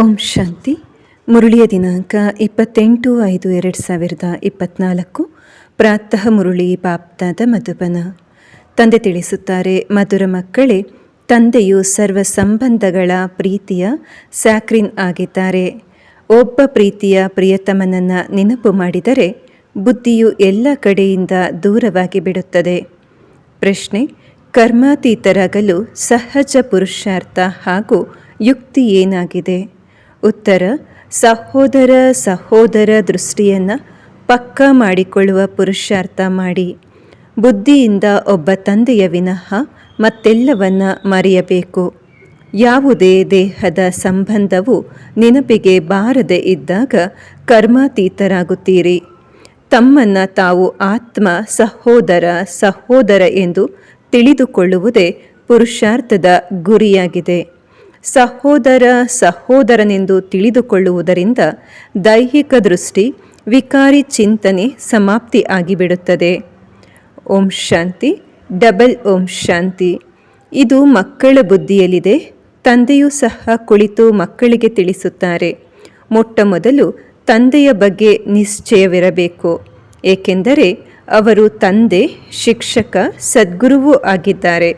ಓಂ ಶಾಂತಿ. ಮುರುಳಿಯ ದಿನಾಂಕ ಇಪ್ಪತ್ತೆಂಟು ಐದು ಎರಡು ಸಾವಿರದ ಇಪ್ಪತ್ನಾಲ್ಕು. ಪ್ರಾತಃ ಮುರುಳಿ ಪಾಪ್ತಾದ ಮಧುಬನ. ತಂದೆ ತಿಳಿಸುತ್ತಾರೆ, ಮಧುರ ಮಕ್ಕಳೇ, ತಂದೆಯು ಸರ್ವ ಸಂಬಂಧಗಳ ಪ್ರೀತಿಯ ಸ್ಯಾಕ್ರಿನ್ ಆಗಿದ್ದಾರೆ. ಒಬ್ಬ ಪ್ರೀತಿಯ ಪ್ರಿಯತಮನನ್ನು ನೆನಪು ಮಾಡಿದರೆ ಬುದ್ಧಿಯು ಎಲ್ಲ ಕಡೆಯಿಂದ ದೂರವಾಗಿ ಬಿಡುತ್ತದೆ. ಪ್ರಶ್ನೆ, ಕರ್ಮಾತೀತರಾಗಲು ಸಹಜ ಪುರುಷಾರ್ಥ ಹಾಗೂ ಯುಕ್ತಿ ಏನಾಗಿದೆ? ಉತ್ತರ, ಸಹೋದರ ಸಹೋದರ ದೃಷ್ಟಿಯನ್ನು ಪಕ್ಕಾ ಮಾಡಿಕೊಳ್ಳುವ ಪುರುಷಾರ್ಥ ಮಾಡಿ. ಬುದ್ಧಿಯಿಂದ ಒಬ್ಬ ತಂದೆಯ ವಿನಃ ಮತ್ತೆಲ್ಲವನ್ನ ಮರೆಯಬೇಕು. ಯಾವುದೇ ದೇಹದ ಸಂಬಂಧವು ನೆನಪಿಗೆ ಬಾರದೆ ಇದ್ದಾಗ ಕರ್ಮಾತೀತರಾಗುತ್ತೀರಿ. ತಮ್ಮನ್ನು ತಾವು ಆತ್ಮ, ಸಹೋದರ ಸಹೋದರ ಎಂದು ತಿಳಿದುಕೊಳ್ಳುವುದೇ ಪುರುಷಾರ್ಥದ ಗುರಿಯಾಗಿದೆ. ಸಹೋದರ ಸಹೋದರನೆಂದು ತಿಳಿದುಕೊಳ್ಳುವುದರಿಂದ ದೈಹಿಕ ದೃಷ್ಟಿ, ವಿಕಾರಿ ಚಿಂತನೆ ಸಮಾಪ್ತಿ ಆಗಿಬಿಡುತ್ತದೆ. ಓಂ ಶಾಂತಿ, ಡಬಲ್ ಓಂ ಶಾಂತಿ. ಇದು ಮಕ್ಕಳ ಬುದ್ಧಿಯಲ್ಲಿದೆ, ತಂದೆಯೂ ಸಹ ಕುಳಿತು ಮಕ್ಕಳಿಗೆ ತಿಳಿಸುತ್ತಾರೆ. ಮೊಟ್ಟ ಮೊದಲು ತಂದೆಯ ಬಗ್ಗೆ ನಿಶ್ಚಯವಿರಬೇಕು, ಏಕೆಂದರೆ ಅವರು ತಂದೆ, ಶಿಕ್ಷಕ, ಸದ್ಗುರುವೂ ಆಗಿದ್ದಾರೆ.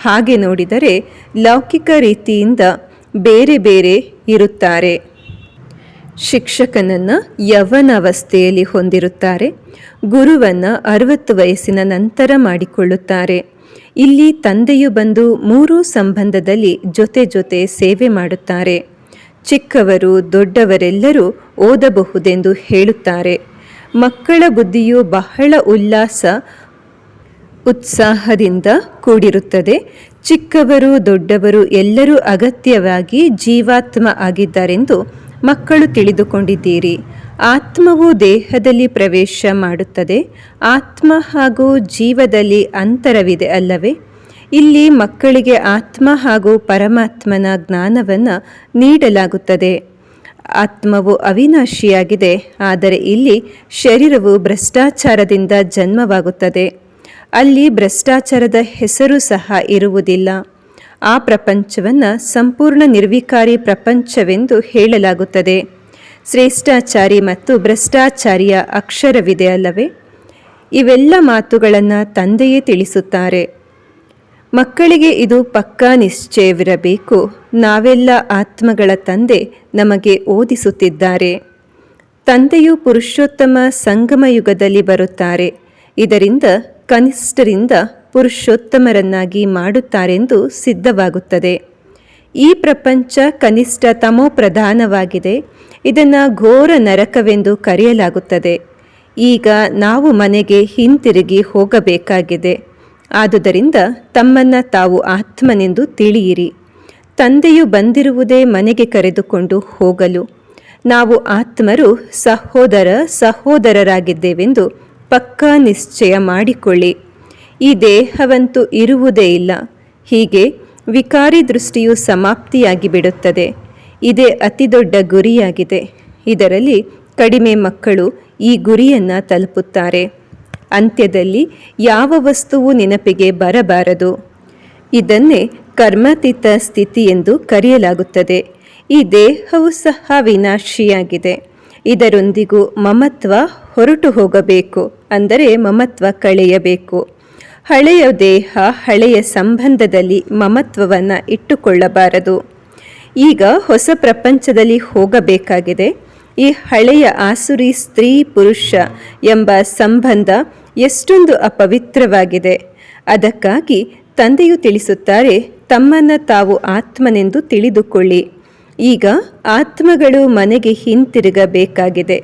ಹಾಗೆ ನೋಡಿದರೆ ಲೌಕಿಕ ರೀತಿಯಿಂದ ಬೇರೆ ಬೇರೆ ಇರುತ್ತಾರೆ. ಶಿಕ್ಷಕನನ್ನು ಯವನಾವಸ್ಥೆಯಲ್ಲಿ ಹೊಂದಿರುತ್ತಾರೆ. ಗುರುವನ್ನು ಅರವತ್ತು ವಯಸ್ಸಿನ ನಂತರ ಮಾಡಿಕೊಳ್ಳುತ್ತಾರೆ. ಇಲ್ಲಿ ತಂದೆಯು ಬಂದು ಮೂರೂ ಸಂಬಂಧದಲ್ಲಿ ಜೊತೆ ಜೊತೆ ಸೇವೆ ಮಾಡುತ್ತಾರೆ. ಚಿಕ್ಕವರು ದೊಡ್ಡವರೆಲ್ಲರೂ ಓದಬಹುದೆಂದು ಹೇಳುತ್ತಾರೆ. ಮಕ್ಕಳ ಬುದ್ಧಿಯು ಬಹಳ ಉಲ್ಲಾಸ ಉತ್ಸಾಹದಿಂದ ಕೂಡಿರುತ್ತದೆ. ಚಿಕ್ಕವರು ದೊಡ್ಡವರು ಎಲ್ಲರೂ ಅಗತ್ಯವಾಗಿ ಜೀವಾತ್ಮ ಆಗಿದ್ದಾರೆಂದು ಮಕ್ಕಳು ತಿಳಿದುಕೊಂಡಿದ್ದೀರಿ. ಆತ್ಮವು ದೇಹದಲ್ಲಿ ಪ್ರವೇಶ ಮಾಡುತ್ತದೆ. ಆತ್ಮ ಹಾಗೂ ಜೀವದಲ್ಲಿ ಅಂತರವಿದೆ ಅಲ್ಲವೇ? ಇಲ್ಲಿ ಮಕ್ಕಳಿಗೆ ಆತ್ಮ ಹಾಗೂ ಪರಮಾತ್ಮನ ಜ್ಞಾನವನ್ನು ನೀಡಲಾಗುತ್ತದೆ. ಆತ್ಮವು ಅವಿನಾಶಿಯಾಗಿದೆ, ಆದರೆ ಇಲ್ಲಿ ಶರೀರವು ಭ್ರಷ್ಟಾಚಾರದಿಂದ ಜನ್ಮವಾಗುತ್ತದೆ. ಅಲ್ಲಿ ಭ್ರಷ್ಟಾಚಾರದ ಹೆಸರು ಸಹ ಇರುವುದಿಲ್ಲ. ಆ ಪ್ರಪಂಚವನ್ನು ಸಂಪೂರ್ಣ ನಿರ್ವಿಕಾರಿ ಪ್ರಪಂಚವೆಂದು ಹೇಳಲಾಗುತ್ತದೆ. ಶ್ರೇಷ್ಠಾಚಾರಿ ಮತ್ತು ಭ್ರಷ್ಟಾಚಾರಿಯ ಅಕ್ಷರವಿದೆ ಅಲ್ಲವೇ? ಇವೆಲ್ಲ ಮಾತುಗಳನ್ನು ತಂದೆಯೇ ತಿಳಿಸುತ್ತಾರೆ. ಮಕ್ಕಳಿಗೆ ಇದು ಪಕ್ಕಾ ನಿಶ್ಚಯವಿರಬೇಕು. ನಾವೆಲ್ಲ ಆತ್ಮಗಳ ತಂದೆ ನಮಗೆ ಓದಿಸುತ್ತಿದ್ದಾರೆ. ತಂದೆಯು ಪುರುಷೋತ್ತಮ ಸಂಗಮ ಯುಗದಲ್ಲಿ ಬರುತ್ತಾರೆ. ಇದರಿಂದ ಕನಿಷ್ಠರಿಂದ ಪುರುಷೋತ್ತಮರನ್ನಾಗಿ ಮಾಡುತ್ತಾರೆಂದು ಸಿದ್ಧವಾಗುತ್ತದೆ. ಈ ಪ್ರಪಂಚ ಕನಿಷ್ಠ ತಮೋ ಪ್ರಧಾನವಾಗಿದೆ ಇದನ್ನು ಘೋರ ನರಕವೆಂದು ಕರೆಯಲಾಗುತ್ತದೆ. ಈಗ ನಾವು ಮನೆಗೆ ಹಿಂತಿರುಗಿ ಹೋಗಬೇಕಾಗಿದೆ. ಆದುದರಿಂದ ತಮ್ಮನ್ನು ತಾವು ಆತ್ಮನೆಂದು ತಿಳಿಯಿರಿ. ತಂದೆಯು ಬಂದಿರುವುದೇ ಮನೆಗೆ ಕರೆದುಕೊಂಡು ಹೋಗಲು. ನಾವು ಆತ್ಮರು ಸಹೋದರ ಸಹೋದರರಾಗಿದ್ದೇವೆಂದು ಪಕ್ಕಾ ನಿಶ್ಚಯ ಮಾಡಿಕೊಳ್ಳಿ. ಈ ದೇಹವಂತೂ ಇರುವುದೇ ಇಲ್ಲ. ಹೀಗೆ ವಿಕಾರಿ ದೃಷ್ಟಿಯು ಸಮಾಪ್ತಿಯಾಗಿ ಬಿಡುತ್ತದೆ. ಇದೇ ಅತಿದೊಡ್ಡ ಗುರಿಯಾಗಿದೆ. ಇದರಲ್ಲಿ ಕಡಿಮೆ ಮಕ್ಕಳು ಈ ಗುರಿಯನ್ನು ತಲುಪುತ್ತಾರೆ. ಅಂತ್ಯದಲ್ಲಿ ಯಾವ ವಸ್ತುವು ನೆನಪಿಗೆ ಬರಬಾರದು? ಇದನ್ನೇ ಕರ್ಮತೀತ ಸ್ಥಿತಿ ಎಂದು ಕರೆಯಲಾಗುತ್ತದೆ. ಈ ದೇಹವು ಸಹ ವಿನಾಶಿಯಾಗಿದೆ. ಇದರೊಂದಿಗೂ ಮಮತ್ವ ಹೊರಟು ಹೋಗಬೇಕು. ಅಂದರೆ ಮಮತ್ವ ಕಳೆಯಬೇಕು. ಹಳೆಯ ದೇಹ ಹಳೆಯ ಸಂಬಂಧದಲ್ಲಿ ಮಮತ್ವವನ್ನು ಇಟ್ಟುಕೊಳ್ಳಬಾರದು. ಈಗ ಹೊಸ ಪ್ರಪಂಚದಲ್ಲಿ ಹೋಗಬೇಕಾಗಿದೆ. ಈ ಹಳೆಯ ಆಸುರಿ ಸ್ತ್ರೀ ಪುರುಷ ಎಂಬ ಸಂಬಂಧ ಎಷ್ಟೊಂದು ಅಪವಿತ್ರವಾಗಿದೆ. ಅದಕ್ಕಾಗಿ ತಂದೆಯು ತಿಳಿಸುತ್ತಾರೆ, ತಮ್ಮನ್ನು ತಾವು ಆತ್ಮನೆಂದು ತಿಳಿದುಕೊಳ್ಳಿ. ಈಗ ಆತ್ಮಗಳು ಮನೆಗೆ ಹಿಂತಿರುಗಬೇಕಾಗಿದೆ.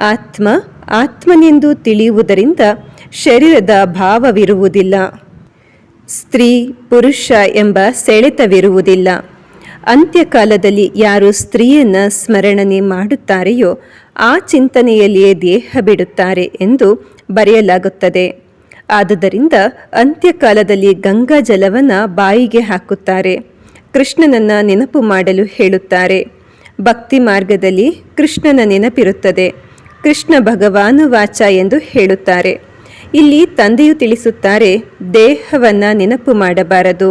ಆತ್ಮ ಆತ್ಮನೆಂದು ತಿಳಿಯುವುದರಿಂದ ಶರೀರದ ಭಾವವಿರುವುದಿಲ್ಲ. ಸ್ತ್ರೀ, ಪುರುಷ ಎಂಬ ಸೆಳೆತವಿರುವುದಿಲ್ಲ. ಅಂತ್ಯಕಾಲದಲ್ಲಿ ಯಾರು ಸ್ತ್ರೀಯನ್ನು ಸ್ಮರಣನೆ ಮಾಡುತ್ತಾರೆಯೋ ಆ ಚಿಂತನೆಯಲ್ಲಿಯೇ ದೇಹ ಬಿಡುತ್ತಾರೆ ಎಂದು ಬರೆಯಲಾಗುತ್ತದೆ. ಆದುದರಿಂದ ಅಂತ್ಯಕಾಲದಲ್ಲಿ ಗಂಗಾ ಜಲವನ್ನು ಬಾಯಿಗೆ ಹಾಕುತ್ತಾರೆ. ಕೃಷ್ಣನನ್ನು ನೆನಪು ಮಾಡಲು ಹೇಳುತ್ತಾರೆ. ಭಕ್ತಿ ಮಾರ್ಗದಲ್ಲಿ ಕೃಷ್ಣನ ನೆನಪಿರುತ್ತದೆ. ಕೃಷ್ಣ ಭಗವಾನು ವಾಚ ಎಂದು ಹೇಳುತ್ತಾರೆ. ಇಲ್ಲಿ ತಂದೆಯು ತಿಳಿಸುತ್ತಾರೆ, ದೇಹವನ್ನು ನೆನಪು ಮಾಡಬಾರದು.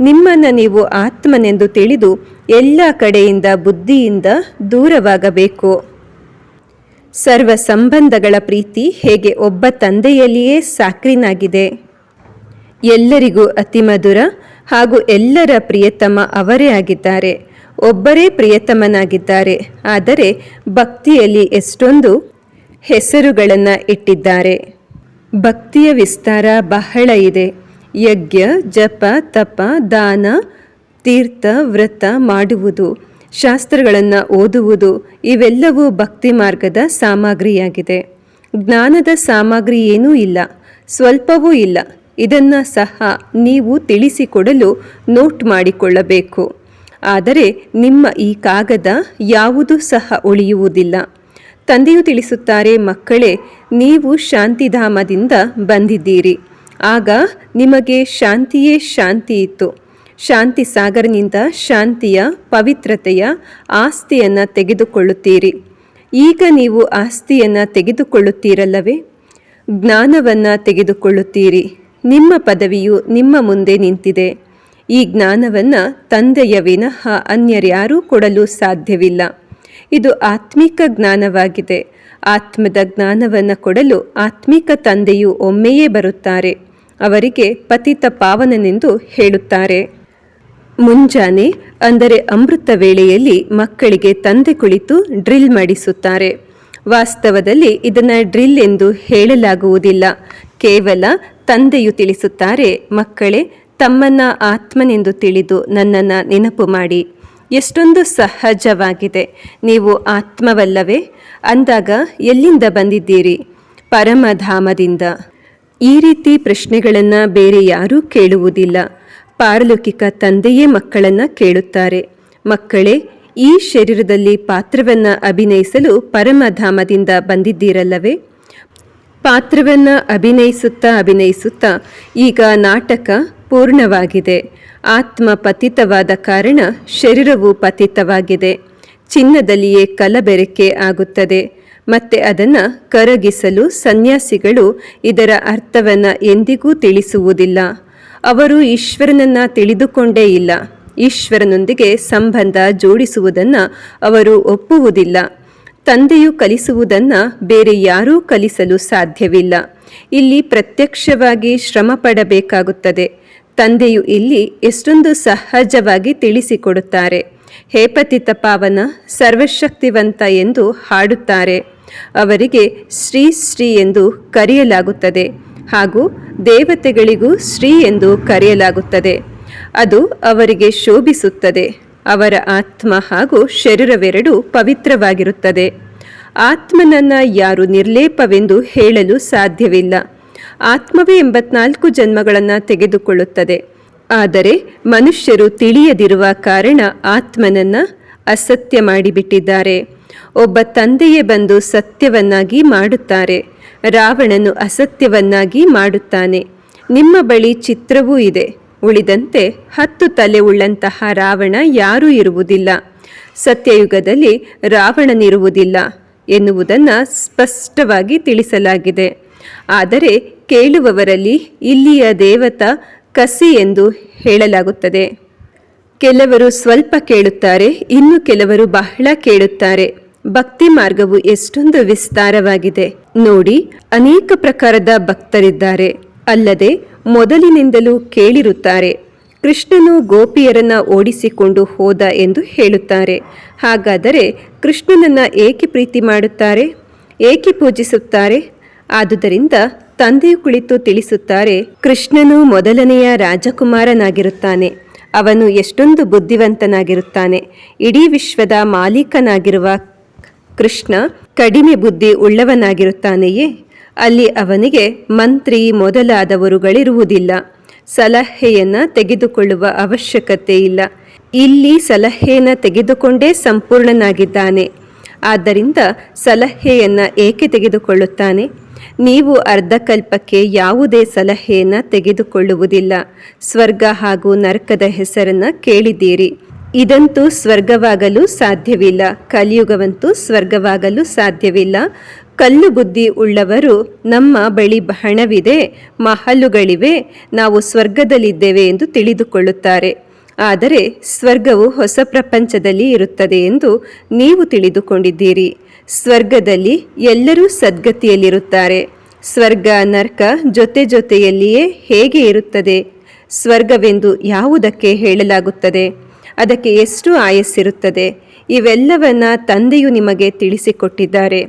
ನಿಮ್ಮನ್ನು ನೀವು ಆತ್ಮನೆಂದು ತಿಳಿದು ಎಲ್ಲ ಕಡೆಯಿಂದ ಬುದ್ಧಿಯಿಂದ ದೂರವಾಗಬೇಕು. ಸರ್ವ ಸಂಬಂಧಗಳ ಪ್ರೀತಿ ಹೇಗೆ ಒಬ್ಬ ತಂದೆಯಲ್ಲಿಯೇ ಸಾಕ್ರಿನಾಗಿದೆ. ಎಲ್ಲರಿಗೂ ಅತಿ ಮಧುರ ಹಾಗೂ ಎಲ್ಲರ ಪ್ರಿಯತಮ ಅವರೇ ಆಗಿದ್ದಾರೆ. ಒಬ್ಬರೇ ಪ್ರಿಯತಮನಾಗಿದ್ದಾರೆ. ಆದರೆ ಭಕ್ತಿಯಲ್ಲಿ ಎಷ್ಟೊಂದು ಹೆಸರುಗಳನ್ನು ಇಟ್ಟಿದ್ದಾರೆ. ಭಕ್ತಿಯ ವಿಸ್ತಾರ ಬಹಳ ಇದೆ. ಯಜ್ಞ, ಜಪ, ತಪ, ದಾನ, ತೀರ್ಥ, ವ್ರತ ಮಾಡುವುದು, ಶಾಸ್ತ್ರಗಳನ್ನು ಓದುವುದು, ಇವೆಲ್ಲವೂ ಭಕ್ತಿ ಮಾರ್ಗದ ಸಾಮಗ್ರಿಯಾಗಿದೆ. ಜ್ಞಾನದ ಸಾಮಗ್ರಿ ಏನೂ ಇಲ್ಲ, ಸ್ವಲ್ಪವೂ ಇಲ್ಲ. ಇದನ್ನು ಸಹ ನೀವು ತಿಳಿಸಿಕೊಡಲು ನೋಟ್ ಮಾಡಿಕೊಳ್ಳಬೇಕು. ಆದರೆ ನಿಮ್ಮ ಈ ಕಾಗದ ಯಾವುದು ಸಹ ಉಳಿಯುವುದಿಲ್ಲ. ತಂದೆಯು ತಿಳಿಸುತ್ತಾರೆ, ಮಕ್ಕಳೇ, ನೀವು ಶಾಂತಿಧಾಮದಿಂದ ಬಂದಿದ್ದೀರಿ. ಆಗ ನಿಮಗೆ ಶಾಂತಿಯೇ ಶಾಂತಿ ಇತ್ತು. ಶಾಂತಿ ಸಾಗರನಿಂದ ಶಾಂತಿಯ, ಪವಿತ್ರತೆಯ ಆಸ್ತಿಯನ್ನು ತೆಗೆದುಕೊಳ್ಳುತ್ತೀರಿ. ಈಗ ನೀವು ಆಸ್ತಿಯನ್ನು ತೆಗೆದುಕೊಳ್ಳುತ್ತೀರಲ್ಲವೇ? ಜ್ಞಾನವನ್ನು ತೆಗೆದುಕೊಳ್ಳುತ್ತೀರಿ. ನಿಮ್ಮ ಪದವಿಯು ನಿಮ್ಮ ಮುಂದೆ ನಿಂತಿದೆ. ಈ ಜ್ಞಾನವನ್ನು ತಂದೆಯ ವಿನಃ ಅನ್ಯರ್ಯಾರೂ ಕೊಡಲು ಸಾಧ್ಯವಿಲ್ಲ. ಇದು ಆತ್ಮಿಕ ಜ್ಞಾನವಾಗಿದೆ. ಆತ್ಮದ ಜ್ಞಾನವನ್ನು ಕೊಡಲು ಆತ್ಮಿಕ ತಂದೆಯು ಒಮ್ಮೆಯೇ ಬರುತ್ತಾರೆ. ಅವರಿಗೆ ಪತಿತ ಪಾವನನೆಂದು ಹೇಳುತ್ತಾರೆ. ಮುಂಜಾನೆ, ಅಂದರೆ ಅಮೃತ ವೇಳೆಯಲ್ಲಿ ಮಕ್ಕಳಿಗೆ ತಂದೆ ಕುಳಿತು ಡ್ರಿಲ್ ಮಾಡಿಸುತ್ತಾರೆ. ವಾಸ್ತವದಲ್ಲಿ ಇದನ್ನು ಡ್ರಿಲ್ ಎಂದು ಹೇಳಲಾಗುವುದಿಲ್ಲ. ಕೇವಲ ತಂದೆಯು ತಿಳಿಸುತ್ತಾರೆ, ಮಕ್ಕಳೇ ತಮ್ಮನ್ನ ಆತ್ಮನೆಂದು ತಿಳಿದು ನನ್ನನ್ನು ನೆನಪು ಮಾಡಿ. ಎಷ್ಟೊಂದು ಸಹಜವಾಗಿದೆ. ನೀವು ಆತ್ಮವಲ್ಲವೇ? ಅಂದಾಗ ಎಲ್ಲಿಂದ ಬಂದಿದ್ದೀರಿ? ಪರಮಧಾಮದಿಂದ. ಈ ರೀತಿ ಪ್ರಶ್ನೆಗಳನ್ನು ಬೇರೆ ಯಾರೂ ಕೇಳುವುದಿಲ್ಲ. ಪಾರಲೌಕಿಕ ತಂದೆಯೇ ಮಕ್ಕಳನ್ನು ಕೇಳುತ್ತಾರೆ. ಮಕ್ಕಳೇ, ಈ ಶರೀರದಲ್ಲಿ ಪಾತ್ರವನ್ನು ಅಭಿನಯಿಸಲು ಪರಮಧಾಮದಿಂದ ಬಂದಿದ್ದೀರಲ್ಲವೇ? ಪಾತ್ರವನ್ನು ಅಭಿನಯಿಸುತ್ತಾ ಅಭಿನಯಿಸುತ್ತಾ ಈಗ ನಾಟಕ ಪೂರ್ಣವಾಗಿದೆ. ಆತ್ಮ ಪತಿತವಾದ ಕಾರಣ ಶರೀರವು ಪತಿತವಾಗಿದೆ. ಚಿನ್ನದಲ್ಲಿಯೇ ಕಲಬೆರಕೆ ಆಗುತ್ತದೆ. ಮತ್ತೆ ಅದನ್ನು ಕರಗಿಸಲು ಸನ್ಯಾಸಿಗಳು ಇದರ ಅರ್ಥವನ್ನು ಎಂದಿಗೂ ತಿಳಿಸುವುದಿಲ್ಲ. ಅವರು ಈಶ್ವರನನ್ನ ತಿಳಿದುಕೊಂಡೇ ಇಲ್ಲ. ಈಶ್ವರನೊಂದಿಗೆ ಸಂಬಂಧ ಜೋಡಿಸುವುದನ್ನು ಅವರು ಒಪ್ಪುವುದಿಲ್ಲ. ತಂದೆಯು ಕಲಿಸುವುದನ್ನು ಬೇರೆ ಯಾರೂ ಕಲಿಸಲು ಸಾಧ್ಯವಿಲ್ಲ. ಇಲ್ಲಿ ಪ್ರತ್ಯಕ್ಷವಾಗಿ ಶ್ರಮ ಪಡಬೇಕಾಗುತ್ತದೆ ತಂದೆಯು ಇಲ್ಲಿ ಎಷ್ಟೊಂದು ಸಹಜವಾಗಿ ತಿಳಿಸಿಕೊಡುತ್ತಾರೆ. ಹೇಪತಿ ತಪಾವನ ಪಾವನ, ಸರ್ವಶಕ್ತಿವಂತ ಎಂದು ಹಾಡುತ್ತಾರೆ. ಅವರಿಗೆ ಶ್ರೀ ಶ್ರೀ ಎಂದು ಕರೆಯಲಾಗುತ್ತದೆ ಹಾಗೂ ದೇವತೆಗಳಿಗೂ ಶ್ರೀ ಎಂದು ಕರೆಯಲಾಗುತ್ತದೆ. ಅದು ಅವರಿಗೆ ಶೋಭಿಸುತ್ತದೆ. ಅವರ ಆತ್ಮ ಹಾಗೂ ಶರೀರವೆರಡೂ ಪವಿತ್ರವಾಗಿರುತ್ತದೆ. ಆತ್ಮನನ್ನ ಯಾರು ನಿರ್ಲೇಪವೆಂದು ಹೇಳಲು ಸಾಧ್ಯವಿಲ್ಲ. ಆತ್ಮವೇ ಎಂಬತ್ನಾಲ್ಕು ಜನ್ಮಗಳನ್ನು ತೆಗೆದುಕೊಳ್ಳುತ್ತದೆ. ಆದರೆ ಮನುಷ್ಯರು ತಿಳಿಯದಿರುವ ಕಾರಣ ಆತ್ಮನನ್ನು ಅಸತ್ಯ ಮಾಡಿಬಿಟ್ಟಿದ್ದಾರೆ. ಒಬ್ಬ ತಂದೆಯೇ ಬಂದು ಸತ್ಯವನ್ನಾಗಿ ಮಾಡುತ್ತಾರೆ. ರಾವಣನು ಅಸತ್ಯವನ್ನಾಗಿ ಮಾಡುತ್ತಾನೆ. ನಿಮ್ಮ ಬಳಿ ಚಿತ್ರವೂ ಇದೆ. ಉಳಿದಂತೆ ಹತ್ತು ತಲೆ ಉಳ್ಳಂತಹ ರಾವಣ ಯಾರೂ ಇರುವುದಿಲ್ಲ. ಸತ್ಯಯುಗದಲ್ಲಿ ರಾವಣನಿರುವುದಿಲ್ಲ ಎನ್ನುವುದನ್ನು ಸ್ಪಷ್ಟವಾಗಿ ತಿಳಿಸಲಾಗಿದೆ. ಆದರೆ ಕೇಳುವವರಲ್ಲಿ ಇಲ್ಲಿಯ ದೇವತ ಕಸಿ ಎಂದು ಹೇಳಲಾಗುತ್ತದೆ. ಕೆಲವರು ಸ್ವಲ್ಪ ಕೇಳುತ್ತಾರೆ, ಇನ್ನು ಕೆಲವರು ಬಹಳ ಕೇಳುತ್ತಾರೆ. ಭಕ್ತಿ ಮಾರ್ಗವು ಎಷ್ಟೊಂದು ವಿಸ್ತಾರವಾಗಿದೆ. ನೋಡಿ, ಅನೇಕ ಪ್ರಕಾರದ ಭಕ್ತರಿದ್ದಾರೆ. ಅಲ್ಲದೆ, ಮೊದಲಿನಿಂದಲೂ ಕೇಳಿರುತ್ತಾರೆ. ಕೃಷ್ಣನು ಗೋಪಿಯರನ್ನ ಓಡಿಸಿಕೊಂಡು ಹೋದ ಎಂದು ಹೇಳುತ್ತಾರೆ. ಹಾಗಾದರೆ, ಕೃಷ್ಣನನ್ನ ಏಕೆ ಪ್ರೀತಿ ಮಾಡುತ್ತಾರೆ? ಏಕೆ ಪೂಜಿಸುತ್ತಾರೆ? ಆದುದರಿಂದ ತಂದೆಯು ಕುಳಿತು ತಿಳಿಸುತ್ತಾರೆ, ಕೃಷ್ಣನು ಮೊದಲನೆಯ ರಾಜಕುಮಾರನಾಗಿರುತ್ತಾನೆ. ಅವನು ಎಷ್ಟೊಂದು ಬುದ್ಧಿವಂತನಾಗಿರುತ್ತಾನೆ. ಇಡೀ ವಿಶ್ವದ ಮಾಲೀಕನಾಗಿರುವ ಕೃಷ್ಣ ಕಡಿಮೆ ಬುದ್ಧಿ ಉಳ್ಳವನಾಗಿರುತ್ತಾನೆಯೇ? ಅಲ್ಲಿ ಅವನಿಗೆ ಮಂತ್ರಿ ಮೊದಲಾದವರುಗಳಿರುವುದಿಲ್ಲ. ಸಲಹೆಯನ್ನು ತೆಗೆದುಕೊಳ್ಳುವ ಅವಶ್ಯಕತೆ ಇಲ್ಲ. ಇಲ್ಲಿ ಸಲಹೆಯನ್ನು ತೆಗೆದುಕೊಂಡೇ ಸಂಪೂರ್ಣನಾಗಿದ್ದಾನೆ. ಆದ್ದರಿಂದ ಸಲಹೆಯನ್ನು ಏಕೆ ತೆಗೆದುಕೊಳ್ಳುತ್ತಾನೆ? ನೀವು ಅರ್ಧಕಲ್ಪಕ್ಕೆ ಯಾವುದೇ ಸಲಹೆಯನ್ನು ತೆಗೆದುಕೊಳ್ಳುವುದಿಲ್ಲ. ಸ್ವರ್ಗ ಹಾಗೂ ನರಕದ ಹೆಸರನ್ನು ಕೇಳಿದ್ದೀರಿ. ಇದಂತೂ ಸ್ವರ್ಗವಾಗಲು ಸಾಧ್ಯವಿಲ್ಲ. ಕಲಿಯುಗವಂತೂ ಸ್ವರ್ಗವಾಗಲು ಸಾಧ್ಯವಿಲ್ಲ. ಕಲ್ಲು ಬುದ್ಧಿ ಉಳ್ಳವರು ನಮ್ಮ ಬಳಿ ಹಣವಿದೆ, ಮಹಲುಗಳಿವೆ, ನಾವು ಸ್ವರ್ಗದಲ್ಲಿದ್ದೇವೆ ಎಂದು ತಿಳಿದುಕೊಳ್ಳುತ್ತಾರೆ. ಆದರೆ ಸ್ವರ್ಗವು ಹೊಸ ಪ್ರಪಂಚದಲ್ಲಿ ಇರುತ್ತದೆ ಎಂದು ನೀವು ತಿಳಿದುಕೊಂಡಿದ್ದೀರಿ. ಸ್ವರ್ಗದಲ್ಲಿ ಎಲ್ಲರೂ ಸದ್ಗತಿಯಲ್ಲಿರುತ್ತಾರೆ. ಸ್ವರ್ಗ ನರ್ಕ ಜೊತೆ ಜೊತೆಯಲ್ಲಿಯೇ ಹೇಗೆ ಇರುತ್ತದೆ? ಸ್ವರ್ಗವೆಂದು ಯಾವುದಕ್ಕೆ ಹೇಳಲಾಗುತ್ತದೆ? ಅದಕ್ಕೆ ಎಷ್ಟು ಆಯಸ್ಸಿರುತ್ತದೆ? ಇವೆಲ್ಲವನ್ನ ತಂದೆಯು ನಿಮಗೆ ತಿಳಿಸಿಕೊಟ್ಟಿದ್ದಾರೆ.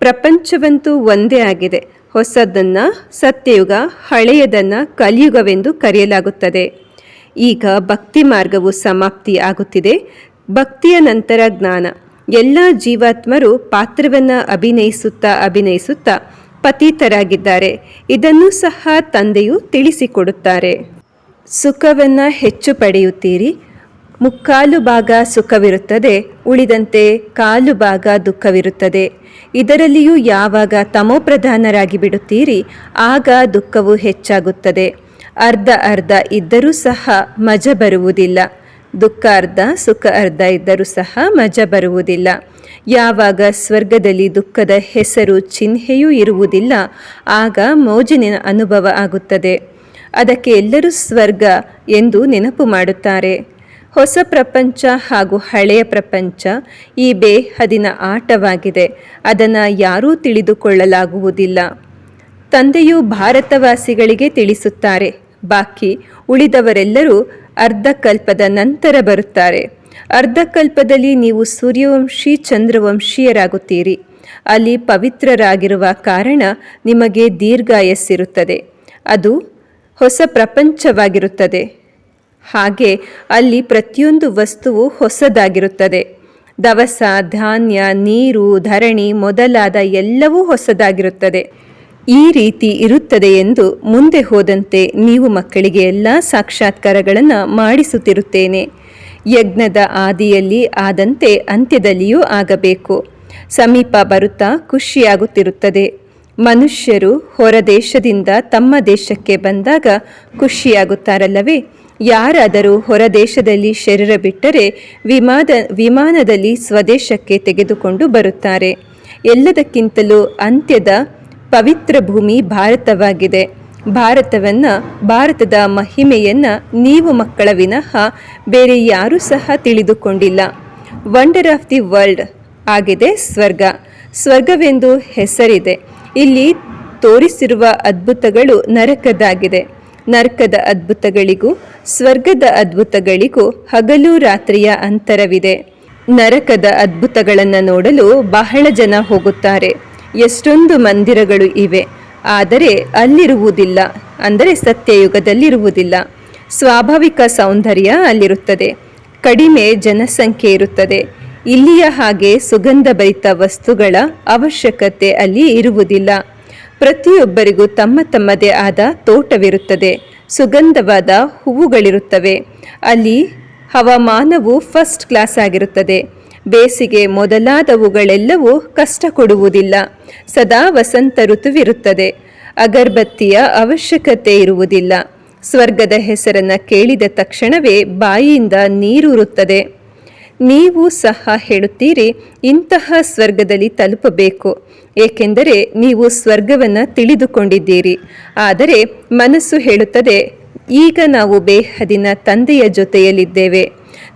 ಪ್ರಪಂಚವಂತೂ ಒಂದೇ ಆಗಿದೆ. ಹೊಸದನ್ನ, ಸತ್ಯಯುಗ, ಹಳೆಯದನ್ನ ಕಲಿಯುಗವೆಂದು ಕರೆಯಲಾಗುತ್ತದೆ. ಈಗ ಭಕ್ತಿ ಮಾರ್ಗವು ಸಮಾಪ್ತಿ ಆಗುತ್ತಿದೆ ಭಕ್ತಿಯ ನಂತರ ಜ್ಞಾನ. ಎಲ್ಲ ಜೀವಾತ್ಮರು ಪಾತ್ರವನ್ನು ಅಭಿನಯಿಸುತ್ತಾ ಅಭಿನಯಿಸುತ್ತಾ ಪತೀತರಾಗಿದ್ದಾರೆ. ಇದನ್ನು ಸಹ ತಂದೆಯು ತಿಳಿಸಿಕೊಡುತ್ತಾರೆ. ಸುಖವನ್ನು ಹೆಚ್ಚು ಪಡೆಯುತ್ತೀರಿ. ಮುಕ್ಕಾಲು ಭಾಗ ಸುಖವಿರುತ್ತದೆ, ಉಳಿದಂತೆ ಕಾಲು ಭಾಗ ದುಃಖವಿರುತ್ತದೆ. ಇದರಲ್ಲಿಯೂ ಯಾವಾಗ ತಮೋಪ್ರಧಾನರಾಗಿ ಬಿಡುತ್ತೀರಿ, ಆಗ ದುಃಖವು ಹೆಚ್ಚಾಗುತ್ತದೆ. ಅರ್ಧ ಅರ್ಧ ಇದ್ದರೂ ಸಹ ಮಜ ಬರುವುದಿಲ್ಲ. ದುಃಖ ಅರ್ಧ, ಸುಖ ಅರ್ಧ ಇದ್ದರೂ ಸಹ ಮಜ ಬರುವುದಿಲ್ಲ. ಯಾವಾಗ ಸ್ವರ್ಗದಲ್ಲಿ ದುಃಖದ ಹೆಸರು ಚಿಹ್ನೆಯೂ ಇರುವುದಿಲ್ಲ, ಆಗ ಮೋಜಿನ ಅನುಭವ ಆಗುತ್ತದೆ. ಅದಕ್ಕೆ ಎಲ್ಲರೂ ಸ್ವರ್ಗ ಎಂದು ನೆನಪು ಮಾಡುತ್ತಾರೆ. ಹೊಸ ಪ್ರಪಂಚ ಹಾಗೂ ಹಳೆಯ ಪ್ರಪಂಚ ಈ ಬೇಹದಿನ ಆಟವಾಗಿದೆ. ಅದನ್ನು ಯಾರೂ ತಿಳಿದುಕೊಳ್ಳಲಾಗುವುದಿಲ್ಲ. ತಂದೆಯು ಭಾರತವಾಸಿಗಳಿಗೆ ತಿಳಿಸುತ್ತಾರೆ. ಬಾಕಿ ಉಳಿದವರೆಲ್ಲರೂ ಅರ್ಧಕಲ್ಪದ ನಂತರ ಬರುತ್ತಾರೆ. ಅರ್ಧಕಲ್ಪದಲ್ಲಿ ನೀವು ಸೂರ್ಯವಂಶಿ, ಚಂದ್ರವಂಶೀಯರಾಗುತ್ತೀರಿ. ಅಲ್ಲಿ ಪವಿತ್ರರಾಗಿರುವ ಕಾರಣ ನಿಮಗೆ ದೀರ್ಘಾಯಸ್ಸಿರುತ್ತದೆ. ಅದು ಹೊಸ ಪ್ರಪಂಚವಾಗಿರುತ್ತದೆ. ಹಾಗೆ ಅಲ್ಲಿ ಪ್ರತಿಯೊಂದು ವಸ್ತುವು ಹೊಸದಾಗಿರುತ್ತದೆ. ದವಸ, ಧಾನ್ಯ, ನೀರು, ಧರಣಿ ಮೊದಲಾದ ಎಲ್ಲವೂ ಹೊಸದಾಗಿರುತ್ತದೆ. ಈ ರೀತಿ ಇರುತ್ತದೆ ಎಂದು ಮುಂದೆ ಹೋದಂತೆ ನೀವು ಮಕ್ಕಳಿಗೆ ಎಲ್ಲ ಸಾಕ್ಷಾತ್ಕಾರಗಳನ್ನು ಮಾಡಿಸುತ್ತಿರುತ್ತೇನೆ. ಯಜ್ಞದ ಆದಿಯಲ್ಲಿ ಆದಂತೆ ಅಂತ್ಯದಲ್ಲಿಯೂ ಆಗಬೇಕು. ಸಮೀಪ ಬರುತ್ತಾ ಖುಷಿಯಾಗುತ್ತಿರುತ್ತದೆ. ಮನುಷ್ಯರು ಹೊರದೇಶದಿಂದ ತಮ್ಮ ದೇಶಕ್ಕೆ ಬಂದಾಗ ಖುಷಿಯಾಗುತ್ತಾರಲ್ಲವೇ? ಯಾರಾದರೂ ಹೊರದೇಶದಲ್ಲಿ ಶರೀರ ಬಿಟ್ಟರೆ ವಿಮಾನ ವಿಮಾನದಲ್ಲಿ ಸ್ವದೇಶಕ್ಕೆ ತೆಗೆದುಕೊಂಡು ಬರುತ್ತಾರೆ. ಎಲ್ಲದಕ್ಕಿಂತಲೂ ಅಂತ್ಯದ ಪವಿತ್ರ ಭೂಮಿ ಭಾರತವಾಗಿದೆ. ಭಾರತವನ್ನು, ಭಾರತದ ಮಹಿಮೆಯನ್ನು ನೀವು ಮಕ್ಕಳ ವಿನಃ ಬೇರೆ ಯಾರೂ ಸಹ ತಿಳಿದುಕೊಂಡಿಲ್ಲ. ವಂಡರ್ ಆಫ್ ದಿ ವರ್ಲ್ಡ್ ಆಗಿದೆ ಸ್ವರ್ಗ. ಸ್ವರ್ಗವೆಂದು ಹೆಸರಿದೆ. ಇಲ್ಲಿ ತೋರಿಸಿರುವ ಅದ್ಭುತಗಳು ನರಕದಾಗಿದೆ. ನರಕದ ಅದ್ಭುತಗಳಿಗೂ, ಸ್ವರ್ಗದ ಅದ್ಭುತಗಳಿಗೂ ಹಗಲು ರಾತ್ರಿಯ ಅಂತರವಿದೆ. ನರಕದ ಅದ್ಭುತಗಳನ್ನು ನೋಡಲು ಬಹಳ ಜನ ಹೋಗುತ್ತಾರೆ. ಎಷ್ಟೊಂದು ಮಂದಿರಗಳು ಇವೆ. ಆದರೆ ಅಲ್ಲಿರುವುದಿಲ್ಲ. ಅಂದರೆ ಸತ್ಯಯುಗದಲ್ಲಿರುವುದಿಲ್ಲ. ಸ್ವಾಭಾವಿಕ ಸೌಂದರ್ಯ ಅಲ್ಲಿರುತ್ತದೆ. ಕಡಿಮೆ ಜನಸಂಖ್ಯೆ ಇರುತ್ತದೆ. ಇಲ್ಲಿಯ ಹಾಗೆ ಸುಗಂಧಭರಿತ ವಸ್ತುಗಳ ಅವಶ್ಯಕತೆ ಅಲ್ಲಿ ಇರುವುದಿಲ್ಲ. ಪ್ರತಿಯೊಬ್ಬರಿಗೂ ತಮ್ಮ ತಮ್ಮದೇ ಆದ ತೋಟವಿರುತ್ತದೆ. ಸುಗಂಧವಾದ ಹೂವುಗಳಿರುತ್ತವೆ. ಅಲ್ಲಿ ಹವಾಮಾನವು ಫಸ್ಟ್ ಕ್ಲಾಸ್ ಆಗಿರುತ್ತದೆ. ಬೇಸಿಗೆ ಮೊದಲಾದವುಗಳೆಲ್ಲವೂ ಕಷ್ಟ ಕೊಡುವುದಿಲ್ಲ ಸದಾ ವಸಂತ ಋತುವಿರುತ್ತದೆ. ಅಗರ್ಬತ್ತಿಯ ಅವಶ್ಯಕತೆ ಇರುವುದಿಲ್ಲ. ಸ್ವರ್ಗದ ಹೆಸರನ್ನು ಕೇಳಿದ ತಕ್ಷಣವೇ ಬಾಯಿಯಿಂದ ನೀರೂರುತ್ತದೆ ನೀವು ಸಹ ಹೇಳುತ್ತೀರಿ, ಇಂತಹ ಸ್ವರ್ಗದಲ್ಲಿ ತಲುಪಬೇಕು. ಏಕೆಂದರೆ ನೀವು ಸ್ವರ್ಗವನ್ನು ತಿಳಿದುಕೊಂಡಿದ್ದೀರಿ. ಆದರೆ ಮನಸ್ಸು ಹೇಳುತ್ತದೆ, ಈಗ ನಾವು ಬೇಹದಿನ ತಂದೆಯ ಜೊತೆಯಲ್ಲಿದ್ದೇವೆ.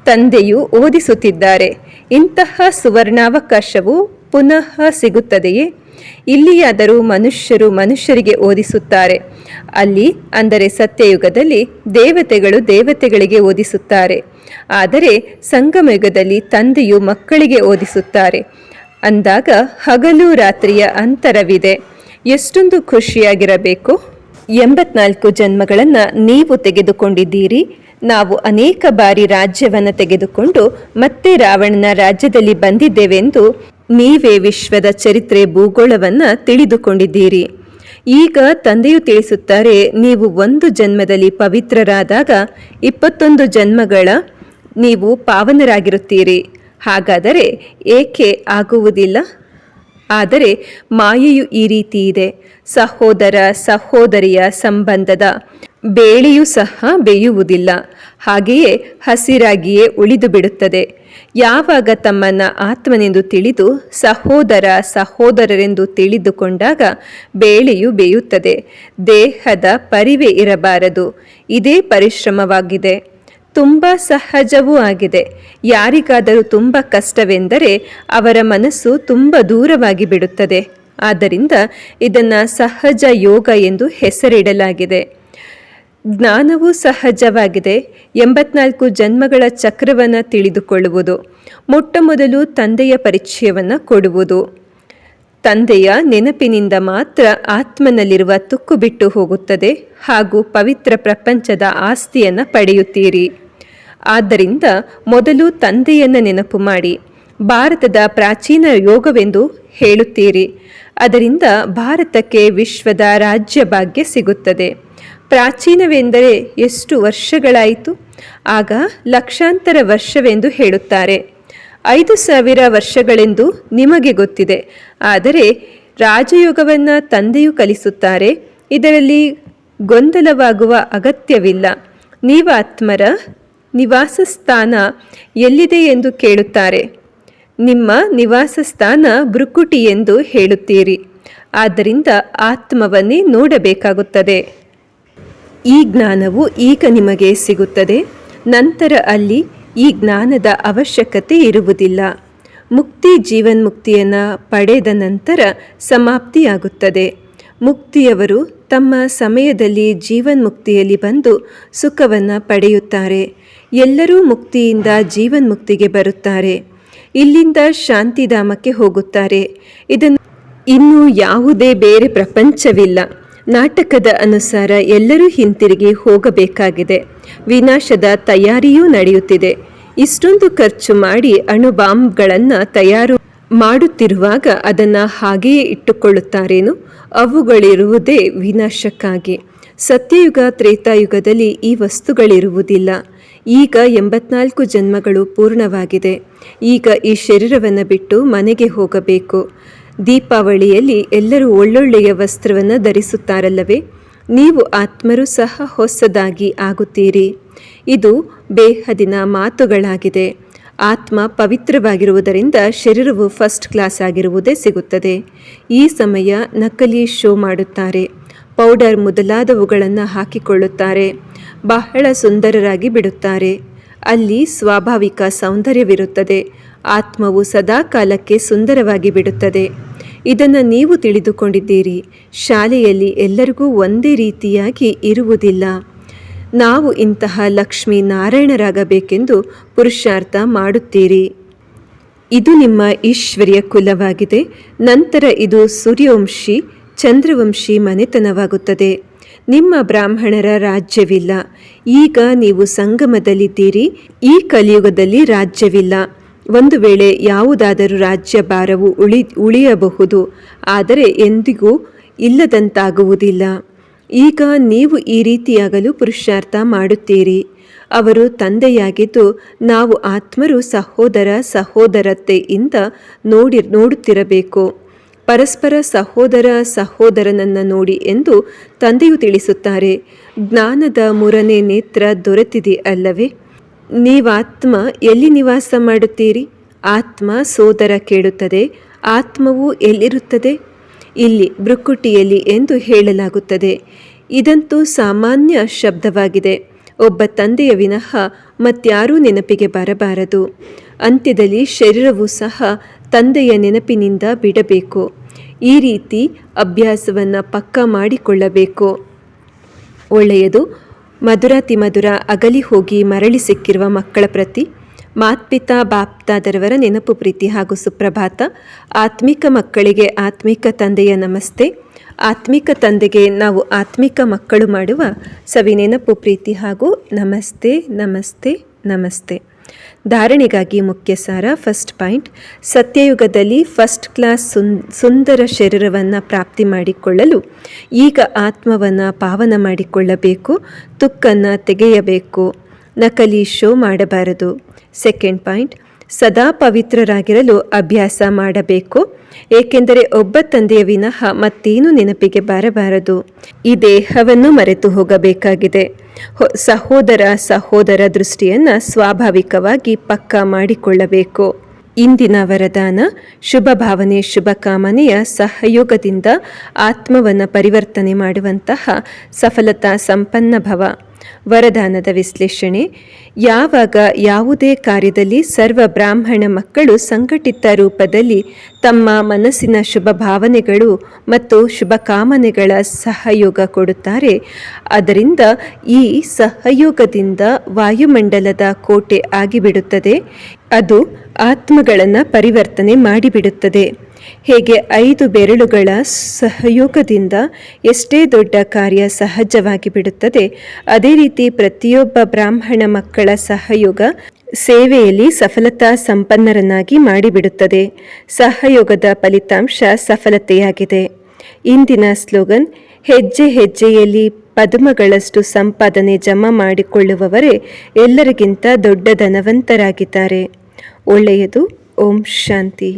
ತಂದೆಯು ಓದಿಸುತ್ತಿದ್ದಾರೆ. ಇಂತಹ ಸುವರ್ಣಾವಕಾಶವು ಪುನಃ ಸಿಗುತ್ತದೆಯೇ? ಇಲ್ಲಿಯಾದರೂ ಮನುಷ್ಯರು ಮನುಷ್ಯರಿಗೆ ಓದಿಸುತ್ತಾರೆ. ಅಲ್ಲಿ, ಅಂದರೆ ಸತ್ಯಯುಗದಲ್ಲಿ, ದೇವತೆಗಳು ದೇವತೆಗಳಿಗೆ ಓದಿಸುತ್ತಾರೆ. ಆದರೆ ಸಂಗಮಯುಗದಲ್ಲಿ ತಂದೆಯು ಮಕ್ಕಳಿಗೆ ಓದಿಸುತ್ತಾರೆ. ಅಂದಾಗ ಹಗಲು ರಾತ್ರಿಯ ಅಂತರವಿದೆ. ಎಷ್ಟೊಂದು ಖುಷಿಯಾಗಿರಬೇಕು? ಎಂಬತ್ನಾಲ್ಕು ಜನ್ಮಗಳನ್ನು ನೀವು ತೆಗೆದುಕೊಂಡಿದ್ದೀರಿ. ನಾವು ಅನೇಕ ಬಾರಿ ರಾಜ್ಯವನ್ನು ತೆಗೆದುಕೊಂಡು ಮತ್ತೆ ರಾವಣನ ರಾಜ್ಯದಲ್ಲಿ ಬಂದಿದ್ದೇವೆಂದು ನೀವೇ ವಿಶ್ವದ ಚರಿತ್ರೆ ಭೂಗೋಳವನ್ನು ತಿಳಿದುಕೊಂಡಿದ್ದೀರಿ. ಈಗ ತಂದೆಯು ತಿಳಿಸುತ್ತಾರೆ, ನೀವು ಒಂದು ಜನ್ಮದಲ್ಲಿ ಪವಿತ್ರರಾದಾಗ ಇಪ್ಪತ್ತೊಂದು ಜನ್ಮಗಳ ನೀವು ಪಾವನರಾಗಿರುತ್ತೀರಿ. ಹಾಗಾದರೆ ಏಕೆ ಆಗುವುದಿಲ್ಲ? ಆದರೆ ಮಾಯೆಯು ಈ ರೀತಿ ಇದೆ. ಸಹೋದರ ಸಹೋದರಿಯ ಸಂಬಂಧದ ಬೇಳೆಯೂ ಸಹ ಬೇಯುವುದಿಲ್ಲ. ಹಾಗೆಯೇ ಹಸಿರಾಗಿಯೇ ಉಳಿದು ಬಿಡುತ್ತದೆ. ಯಾವಾಗ ತಮ್ಮನ್ನ ಆತ್ಮನೆಂದು ತಿಳಿದು ಸಹೋದರ ಸಹೋದರರೆಂದು ತಿಳಿದುಕೊಂಡಾಗ ಬೇಳೆಯು ಬೇಯುತ್ತದೆ. ದೇಹದ ಪರಿವೆ ಇರಬಾರದು. ಇದೇ ಪರಿಶ್ರಮವಾಗಿದೆ. ತುಂಬ ಸಹಜವೂ ಆಗಿದೆ. ಯಾರಿಗಾದರೂ ತುಂಬ ಕಷ್ಟವೆಂದರೆ ಅವರ ಮನಸ್ಸು ತುಂಬ ದೂರವಾಗಿ ಬಿಡುತ್ತದೆ. ಆದ್ದರಿಂದ ಇದನ್ನು ಸಹಜ ಯೋಗ ಎಂದು ಹೆಸರಿಡಲಾಗಿದೆ. ಜ್ಞಾನವೂ ಸಹಜವಾಗಿದೆ. ಎಂಬತ್ನಾಲ್ಕು ಜನ್ಮಗಳ ಚಕ್ರವನ್ನು ತಿಳಿದುಕೊಳ್ಳುವುದು. ಮೊಟ್ಟ ಮೊದಲು ತಂದೆಯ ಪರಿಚಯವನ್ನು ಕೊಡುವುದು. ತಂದೆಯ ನೆನಪಿನಿಂದ ಮಾತ್ರ ಆತ್ಮನಲ್ಲಿರುವ ತುಕ್ಕು ಬಿಟ್ಟು ಹೋಗುತ್ತದೆ ಹಾಗೂ ಪವಿತ್ರ ಪ್ರಪಂಚದ ಆಸ್ತಿಯನ್ನು ಪಡೆಯುತ್ತೀರಿ. ಆದ್ದರಿಂದ ಮೊದಲು ತಂದೆಯನ್ನು ನೆನಪು ಮಾಡಿ. ಭಾರತದ ಪ್ರಾಚೀನ ಯೋಗವೆಂದು ಹೇಳುತ್ತೀರಿ. ಅದರಿಂದ ಭಾರತಕ್ಕೆ ವಿಶ್ವದ ರಾಜ್ಯ ಭಾಗ್ಯ ಸಿಗುತ್ತದೆ. ಪ್ರಾಚೀನವೆಂದರೆ ಎಷ್ಟು ವರ್ಷಗಳಾಯಿತು? ಆಗ ಲಕ್ಷಾಂತರ ವರ್ಷವೆಂದು ಹೇಳುತ್ತಾರೆ. ಐದು ಸಾವಿರ ವರ್ಷಗಳೆಂದು ನಿಮಗೆ ಗೊತ್ತಿದೆ. ಆದರೆ ರಾಜಯೋಗವನ್ನು ತಂದೆಯು ಕಲಿಸುತ್ತಾರೆ. ಇದರಲ್ಲಿ ಗೊಂದಲವಾಗುವ ಅಗತ್ಯವಿಲ್ಲ. ನೀವಾತ್ಮರ ನಿವಾಸ ಸ್ಥಾನ ಎಲ್ಲಿದೆ ಎಂದು ಕೇಳುತ್ತಾರೆ. ನಿಮ್ಮ ನಿವಾಸ ಸ್ಥಾನ ಬೃಕುಟಿ ಎಂದು ಹೇಳುತ್ತೀರಿ. ಆದ್ದರಿಂದ ಆತ್ಮವನ್ನೇ ನೋಡಬೇಕಾಗುತ್ತದೆ. ಈ ಜ್ಞಾನವು ಈಗ ನಿಮಗೆ ಸಿಗುತ್ತದೆ. ನಂತರ ಅಲ್ಲಿ ಈ ಜ್ಞಾನದ ಅವಶ್ಯಕತೆ ಇರುವುದಿಲ್ಲ. ಮುಕ್ತಿ ಜೀವನ್ಮುಕ್ತಿಯನ್ನು ಪಡೆದ ನಂತರ ಸಮಾಪ್ತಿಯಾಗುತ್ತದೆ. ಮುಕ್ತಿಯವರು ತಮ್ಮ ಸಮಯದಲ್ಲಿ ಜೀವನ್ಮುಕ್ತಿಯಲ್ಲಿ ಬಂದು ಸುಖವನ್ನು ಪಡೆಯುತ್ತಾರೆ. ಎಲ್ಲರೂ ಮುಕ್ತಿಯಿಂದ ಜೀವನ್ಮುಕ್ತಿಗೆ ಬರುತ್ತಾರೆ. ಇಲ್ಲಿಂದ ಶಾಂತಿಧಾಮಕ್ಕೆ ಹೋಗುತ್ತಾರೆ. ಇದನ್ನು ಇನ್ನೂ ಯಾವುದೇ ಬೇರೆ ಪ್ರಪಂಚವಿಲ್ಲ. ನಾಟಕದ ಅನುಸಾರ ಎಲ್ಲರೂ ಹಿಂತಿರುಗಿ ಹೋಗಬೇಕಾಗಿದೆ. ವಿನಾಶದ ತಯಾರಿಯೂ ನಡೆಯುತ್ತಿದೆ. ಇಷ್ಟೊಂದು ಖರ್ಚು ಮಾಡಿ ಅಣುಬಾಂಬ್ಗಳನ್ನು ತಯಾರು ಮಾಡುತ್ತಿರುವಾಗ ಅದನ್ನು ಹಾಗೆಯೇ ಇಟ್ಟುಕೊಳ್ಳುತ್ತಾರೇನು? ಅವುಗಳಿರುವುದೇ ವಿನಾಶಕ್ಕಾಗಿ. ಸತ್ಯಯುಗ, ತ್ರೇತಾಯುಗದಲ್ಲಿ ಈ ವಸ್ತುಗಳಿರುವುದಿಲ್ಲ. ಈಗ ಎಂಬತ್ನಾಲ್ಕು ಜನ್ಮಗಳು ಪೂರ್ಣವಾಗಿದೆ. ಈಗ ಈ ಶರೀರವನ್ನು ಬಿಟ್ಟು ಮನೆಗೆ ಹೋಗಬೇಕು. ದೀಪಾವಳಿಯಲ್ಲಿ ಎಲ್ಲರೂ ಒಳ್ಳೊಳ್ಳೆಯ ವಸ್ತ್ರವನ್ನು ಧರಿಸುತ್ತಾರಲ್ಲವೇ? ನೀವು ಆತ್ಮರು ಸಹ ಹೊಸದಾಗಿ ಆಗುತ್ತೀರಿ. ಇದು ಬೇಹದಿನ ಮಾತುಗಳಾಗಿದೆ. ಆತ್ಮ ಪವಿತ್ರವಾಗಿರುವುದರಿಂದ ಶರೀರವು ಫಸ್ಟ್ ಕ್ಲಾಸ್ ಆಗಿರುವುದೇ ಸಿಗುತ್ತದೆ. ಈ ಸಮಯ ನಕಲಿ ಶೋ ಮಾಡುತ್ತಾರೆ. ಪೌಡರ್ ಮೊದಲಾದವುಗಳನ್ನು ಹಾಕಿಕೊಳ್ಳುತ್ತಾರೆ. ಬಹಳ ಸುಂದರರಾಗಿ ಬಿಡುತ್ತಾರೆ. ಅಲ್ಲಿ ಸ್ವಾಭಾವಿಕ ಸೌಂದರ್ಯವಿರುತ್ತದೆ. ಆತ್ಮವು ಸದಾ ಕಾಲಕ್ಕೆ ಸುಂದರವಾಗಿ ಬಿಡುತ್ತದೆ. ಇದನ್ನು ನೀವು ತಿಳಿದುಕೊಂಡಿದ್ದೀರಿ. ಶಾಲೆಯಲ್ಲಿ ಎಲ್ಲರಿಗೂ ಒಂದೇ ರೀತಿಯಾಗಿ ಇರುವುದಿಲ್ಲ. ನಾವು ಇಂತಹ ಲಕ್ಷ್ಮೀ ನಾರಾಯಣರಾಗಬೇಕೆಂದು ಪುರುಷಾರ್ಥ ಮಾಡುತ್ತೀರಿ. ಇದು ನಿಮ್ಮ ಈಶ್ವರ್ಯ ಕುಲವಾಗಿದೆ. ನಂತರ ಇದು ಸೂರ್ಯವಂಶಿ, ಚಂದ್ರವಂಶಿ ಮನೆತನವಾಗುತ್ತದೆ. ನಿಮ್ಮ ಬ್ರಾಹ್ಮಣರ ರಾಜ್ಯವಿಲ್ಲ. ಈಗ ನೀವು ಸಂಗಮದಲ್ಲಿದ್ದೀರಿ. ಈ ಕಲಿಯುಗದಲ್ಲಿ ರಾಜ್ಯವಿಲ್ಲ. ಒಂದು ವೇಳೆ ಯಾವುದಾದರೂ ರಾಜ್ಯ ಭಾರವು ಉಳಿ, ಉಳಿಯಬಹುದು, ಆದರೆ ಎಂದಿಗೂ ಇಲ್ಲದಂತಾಗುವುದಿಲ್ಲ. ಈಗ ನೀವು ಈ ರೀತಿಯಾಗಲು ಪುರುಷಾರ್ಥ ಮಾಡುತ್ತೀರಿ. ಅವರು ತಂದೆಯಾಗಿದ್ದು ನಾವು ಆತ್ಮರು ಸಹೋದರ ಸಹೋದರತೆಯಿಂದ ನೋಡಿ, ನೋಡುತ್ತಿರಬೇಕು. ಪರಸ್ಪರ ಸಹೋದರ ಸಹೋದರನನ್ನು ನೋಡಿ ಎಂದು ತಂದೆಯು ತಿಳಿಸುತ್ತಾರೆ. ಜ್ಞಾನದ ಮೂರನೇ ನೇತ್ರ ದೊರೆತಿದೆ ಅಲ್ಲವೇ? ನೀವಾತ್ಮ ಎಲ್ಲಿ ನಿವಾಸ ಮಾಡುತ್ತೀರಿ? ಆತ್ಮ ಸೋದರ ಕೇಳುತ್ತದೆ, ಆತ್ಮವು ಎಲ್ಲಿರುತ್ತದೆ? ಇಲ್ಲಿ ಬೃಕ್ಕುಟಿಯಲ್ಲಿ ಎಂದು ಹೇಳಲಾಗುತ್ತದೆ. ಇದಂತೂ ಸಾಮಾನ್ಯ ಶಬ್ದವಾಗಿದೆ. ಒಬ್ಬ ತಂದೆಯ ವಿನಃ ಮತ್ಯಾರೂ ನೆನಪಿಗೆ ಬರಬಾರದು. ಅಂತ್ಯದಲ್ಲಿ ಶರೀರವು ಸಹ ತಂದೆಯ ನೆನಪಿನಿಂದ ಬಿಡಬೇಕು. ಈ ರೀತಿ ಅಭ್ಯಾಸವನ್ನು ಪಕ್ಕ ಮಾಡಿಕೊಳ್ಳಬೇಕು. ಒಳ್ಳೆಯದು ಮಧುರಾತಿ ಮಧುರ ಅಗಲಿ ಹೋಗಿ ಮರಳಿ ಸಿಕ್ಕಿರುವ ಮಕ್ಕಳ ಪ್ರತಿ, ಮಾತ್ಪಿತ ಬಾಪ್ತಾದರವರ ನೆನಪು ಪ್ರೀತಿ ಹಾಗೂ ಸುಪ್ರಭಾತ, ಆತ್ಮಿಕ ಮಕ್ಕಳಿಗೆ ಆತ್ಮಿಕ ತಂದೆಯ ನಮಸ್ತೆ, ಆತ್ಮಿಕ ತಂದೆಗೆ ನಾವು ಆತ್ಮಿಕ ಮಕ್ಕಳು ಮಾಡುವ ಸವಿ ನೆನಪು ಪ್ರೀತಿ ಹಾಗೂ ನಮಸ್ತೆ ನಮಸ್ತೆ ನಮಸ್ತೆ. ಧಾರಣೆಗಾಗಿ ಮುಖ್ಯ ಸಾರ ಫಸ್ಟ್ ಪಾಯಿಂಟ್, ಸತ್ಯಯುಗದಲ್ಲಿ ಫಸ್ಟ್ ಕ್ಲಾಸ್ ಸುನ್, ಸುಂದರ ಶರೀರವನ್ನು ಪ್ರಾಪ್ತಿ ಮಾಡಿಕೊಳ್ಳಲು ಈಗ ಆತ್ಮವನ್ನು ಪಾವನ ಮಾಡಿಕೊಳ್ಳಬೇಕು, ತುಕ್ಕನ್ನು ತೆಗೆಯಬೇಕು, ನಕಲಿ ಶೋ ಮಾಡಬಾರದು. ಸೆಕೆಂಡ್ ಪಾಯಿಂಟ್ ಸದಾ ಪವಿತ್ರರಾಗಿರಲು ಅಭ್ಯಾಸ ಮಾಡಬೇಕು, ಏಕೆಂದರೆ ಒಬ್ಬ ತಂದೆಯ ವಿನಃ ಮತ್ತೇನು ನೆನಪಿಗೆ ಬರಬಾರದು. ಈ ದೇಹವನ್ನು ಮರೆತು ಹೋಗಬೇಕಾಗಿದೆ. ಸಹೋದರ ಸಹೋದರ ದೃಷ್ಟಿಯನ್ನು ಸ್ವಾಭಾವಿಕವಾಗಿ ಪಕ್ಕಾ ಮಾಡಿಕೊಳ್ಳಬೇಕು. ಇಂದಿನ ವರದಾನ, ಶುಭ ಭಾವನೆ, ಶುಭ ಕಾಮನೆಯ ಸಹಯೋಗದಿಂದ ಆತ್ಮವನ್ನು ಪರಿವರ್ತನೆ ಮಾಡುವಂತಹ ಸಫಲತಾ ಸಂಪನ್ನ ಭವ. ವರದಾನದ ವಿಶ್ಲೇಷಣೆ ಯಾವಾಗ ಯಾವುದೇ ಕಾರ್ಯದಲ್ಲಿ ಸರ್ವ ಬ್ರಾಹ್ಮಣ ಮಕ್ಕಳು ಸಂಘಟಿತ ರೂಪದಲ್ಲಿ ತಮ್ಮ ಮನಸ್ಸಿನ ಶುಭ ಭಾವನೆಗಳು ಮತ್ತು ಶುಭ ಕಾಮನೆಗಳ ಸಹಯೋಗ ಕೊಡುತ್ತಾರೆ, ಅದರಿಂದ ಈ ಸಹಯೋಗದಿಂದ ವಾಯುಮಂಡಲದ ಕೋಟೆ ಆಗಿಬಿಡುತ್ತದೆ, ಅದು ಆತ್ಮಗಳನ್ನು ಪರಿವರ್ತನೆ ಮಾಡಿಬಿಡುತ್ತದೆ. ಹೇಗೆ ಐದು ಬೆರಳುಗಳ ಸಹಯೋಗದಿಂದ ಎಷ್ಟೇ ದೊಡ್ಡ ಕಾರ್ಯ ಸಹಜವಾಗಿ ಬಿಡುತ್ತದೆ ಅದೇ ರೀತಿ ಪ್ರತಿಯೊಬ್ಬ ಬ್ರಾಹ್ಮಣ ಮಕ್ಕಳ ಸಹಯೋಗ ಸೇವೆಯಲ್ಲಿ ಸಫಲತಾ ಸಂಪನ್ನರನ್ನಾಗಿ ಮಾಡಿಬಿಡುತ್ತದೆ. ಸಹಯೋಗದ ಫಲಿತಾಂಶ ಸಫಲತೆಯಾಗಿದೆ. ಇಂದಿನ ಸ್ಲೋಗನ್, ಹೆಜ್ಜೆ ಹೆಜ್ಜೆಯಲ್ಲಿ ಪದ್ಮಗಳಷ್ಟು ಸಂಪಾದನೆ ಜಮಾ ಮಾಡಿಕೊಳ್ಳುವವರೇ ಎಲ್ಲರಿಗಿಂತ ದೊಡ್ಡ ಧನವಂತರಾಗಿದ್ದಾರೆ. ಒಳ್ಳೆಯದು, ಓಂ ಶಾಂತಿ.